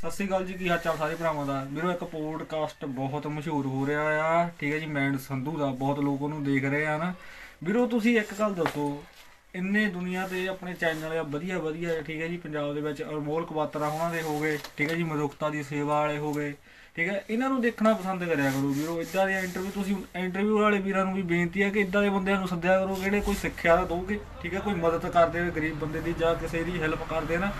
ਸਤਿ ਸ੍ਰੀ ਅਕਾਲ ਜੀ, ਕੀ ਹਾਲ ਚਾਲ ਸਾਰੇ ਭਰਾਵਾਂ ਦਾ? ਵੀਰੋ ਇੱਕ ਪੋਡਕਾਸਟ ਬਹੁਤ ਮਸ਼ਹੂਰ ਹੋ ਰਿਹਾ ਆ। ਠੀਕ ਹੈ ਜੀ ਮੈਂਡ ਸੰਧੂ ਦਾ, ਬਹੁਤ ਲੋਕ ਉਹਨੂੰ ਦੇਖ ਰਹੇ ਆ ਨਾ। ਵੀਰੋ, ਤੁਸੀਂ ਇੱਕ ਗੱਲ ਦੱਸੋ, ਇੰਨੇ ਦੁਨੀਆ ਤੇ ਆਪਣੇ ਚੈਨਲ ਆ ਵਧੀਆ ਵਧੀਆ ਠੀਕ ਹੈ ਜੀ, ਪੰਜਾਬ ਦੇ ਵਿੱਚ ਅਨਮੋਲ ਕਵਾਤਰਾ ਉਹਨਾਂ ਦੇ ਹੋ ਗਏ, ਠੀਕ ਹੈ ਜੀ, ਮਨੁੱਖਤਾ ਦੀ ਸੇਵਾ ਵਾਲੇ ਹੋ ਗਏ। ਠੀਕ ਹੈ, ਇਹਨਾਂ ਨੂੰ ਦੇਖਣਾ ਪਸੰਦ ਕਰਿਆ ਕਰੋ ਵੀਰੋ ਇਦਾਂ ਦੇ ਇੰਟਰਵਿਊ ਤੁਸੀਂ ਇੰਟਰਵਿਊ ਵਾਲੇ ਵੀਰਾਂ ਨੂੰ ਵੀ ਬੇਨਤੀ ਹੈ ਕਿ ਇਦਾਂ ਦੇ ਬੰਦਿਆਂ ਨੂੰ ਸੱਦਿਆ ਕਰੋ, ਜਿਹੜੇ ਕੋਈ ਸਿੱਖਿਆ ਦੋਗੇ, ਠੀਕ ਹੈ, ਕੋਈ ਮਦਦ ਕਰਦੇ ਹੋਏ ਗਰੀਬ ਬੰਦੇ ਦੀ ਜਾਂ ਕਿਸੇ ਦੀ ਹੈਲਪ ਕਰਦੇ ਨਾ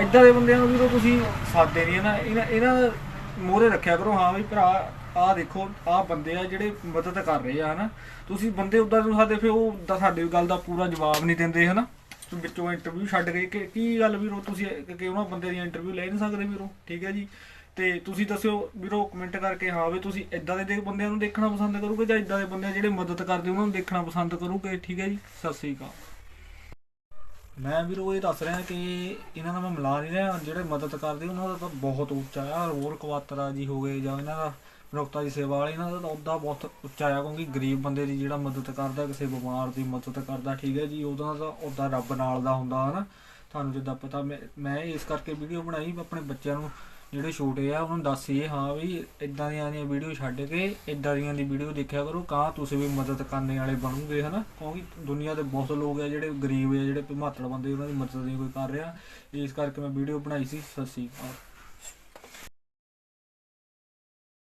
ਇਦਾਂ ਦੇ ਬੰਦਿਆਂ ਨੂੰ ਵੀਰੋ ਤੁਸੀਂ ਸਾਦੇ ਨਹੀਂ ਨਾ, ਇਹਨਾਂ ਇਹਨਾਂ ਮੋਰੇ ਰੱਖਿਆ ਕਰੋ, ਹਾਂ ਵੀ ਭਰਾ, ਆਹ ਦੇਖੋ, ਆਹ ਬੰਦੇ ਆ ਜਿਹੜੇ ਮਦਦ ਕਰ ਰਹੇ ਆ, ਹਨਾ, ਤੁਸੀਂ ਬੰਦੇ ਉਦਾਂ ਨੂੰ ਸਾਡੇ ਫਿਰ ਉਹ ਤਾਂ ਸਾਡੇ ਗੱਲ ਦਾ ਪੂਰਾ ਜਵਾਬ ਨਹੀਂ ਦਿੰਦੇ, ਹਨਾ ਤੁਸੀਂ ਵਿੱਚੋਂ ਇੰਟਰਵਿਊ ਛੱਡ ਗਏ, ਕਿ, ਕੀ ਗੱਲ ਵੀਰੋ, ਤੁਸੀਂ ਕਿ ਉਹਨਾਂ ਬੰਦੇ ਦੀ ਇੰਟਰਵਿਊ ਲੈ ਨਹੀਂ ਸਕਦੇ ਵੀਰੋ, ਠੀਕ ਹੈ ਜੀ ਤੇ ਤੁਸੀਂ ਦੱਸਿਓ, ਵੀਰੋ ਕਮੈਂਟ ਕਰਕੇ, ਹਾਂ ਵੀ ਤੁਸੀਂ ਇਦਾਂ ਦੇ ਬੰਦਿਆਂ ਨੂੰ ਦੇਖਣਾ ਪਸੰਦ ਕਰੋਗੇ ਜਾਂ ਇਦਾਂ ਦੇ ਬੰਦੇ ਜਿਹੜੇ ਮਦਦ ਕਰਦੇ, ਉਹਨਾਂ ਨੂੰ ਦੇਖਣਾ ਪਸੰਦ ਕਰੋਗੇ? ਠੀਕ ਹੈ ਜੀ, ਸਤਿ ਸ੍ਰੀ ਅਕਾਲ। ਮੈਂ ਵੀਰੋ ਇਹ ਦੱਸ ਰਿਹਾ ਕਿ ਇਹਨਾਂ ਦਾ ਮੈਂ ਮਿਲਾ ਨਹੀਂ ਰਿਹਾ, ਜਿਹੜੇ ਮਦਦ ਕਰਦੇ, ਉਹਨਾਂ ਦਾ ਤਾਂ ਬਹੁਤ ਉੱਚਾ ਆ। ਹੋਰ ਕਵਾਤਰਾ ਜੀ ਹੋ ਗਏ ਜਾਂ ਇਹਨਾਂ ਦਾ ਮਨੁੱਖਤਾ ਦੀ ਸੇਵਾ ਵਾਲੇ, ਇਹਨਾਂ ਦਾ ਤਾਂ ਉਹਦਾ ਬਹੁਤ ਉੱਚਾ ਆ, ਕਿਉਂਕਿ ਗਰੀਬ ਬੰਦੇ ਦੀ ਜਿਹੜਾ ਮਦਦ ਕਰਦਾ, ਕਿਸੇ ਬਿਮਾਰ ਦੀ ਮਦਦ ਕਰਦਾ, ਠੀਕ ਹੈ ਜੀ, ਉਹਦਾ ਤਾਂ ਉਹਦਾ ਰੱਬ ਨਾਲ ਦਾ ਹੁੰਦਾ, ਹਨਾ। ਤੁਹਾਨੂੰ ਜਿੱਦਾਂ ਪਤਾ, ਮੈਂ ਮੈਂ ਇਸ ਕਰਕੇ ਵੀਡੀਓ ਬਣਾਈ ਆਪਣੇ ਬੱਚਿਆਂ ਨੂੰ ਜਿਹੜੇ ਛੋਟੇ ਆ, ਉਹਨਾਂ ਨੂੰ ਦੱਸੀਏ ਹਾਂ ਵੀ ਇਦਾਂ ਦੀਆਂ ਦੀਆਂ ਵੀਡੀਓ ਛੱਡ ਕੇ ਇਦਾਂ ਦੀਆਂ ਦੀ ਵੀਡੀਓ ਦੇਖਿਆ ਕਰੋ ਕਾਂ ਤੁਸੀਂ ਵੀ ਮਦਦ ਕਰਨ ਵਾਲੇ ਬਣੋਗੇ, ਹਨਾ? ਕਿਉਂਕਿ ਦੁਨੀਆ ਦੇ ਬਹੁਤ ਲੋਕ ਆ ਜਿਹੜੇ ਗਰੀਬ ਆ, ਜਿਹੜੇ ਭਮਾਤੜ ਬੰਦੇ, ਉਹਨਾਂ ਦੀ ਮਦਦ ਨਹੀਂ ਕੋਈ ਕਰ ਰਿਹਾ। ਇਸ ਕਰਕੇ ਮੈਂ ਵੀਡੀਓ ਬਣਾਈ ਸੀ, ਸਤਿ ਸ਼੍ਰੀ ਅਕਾਲ।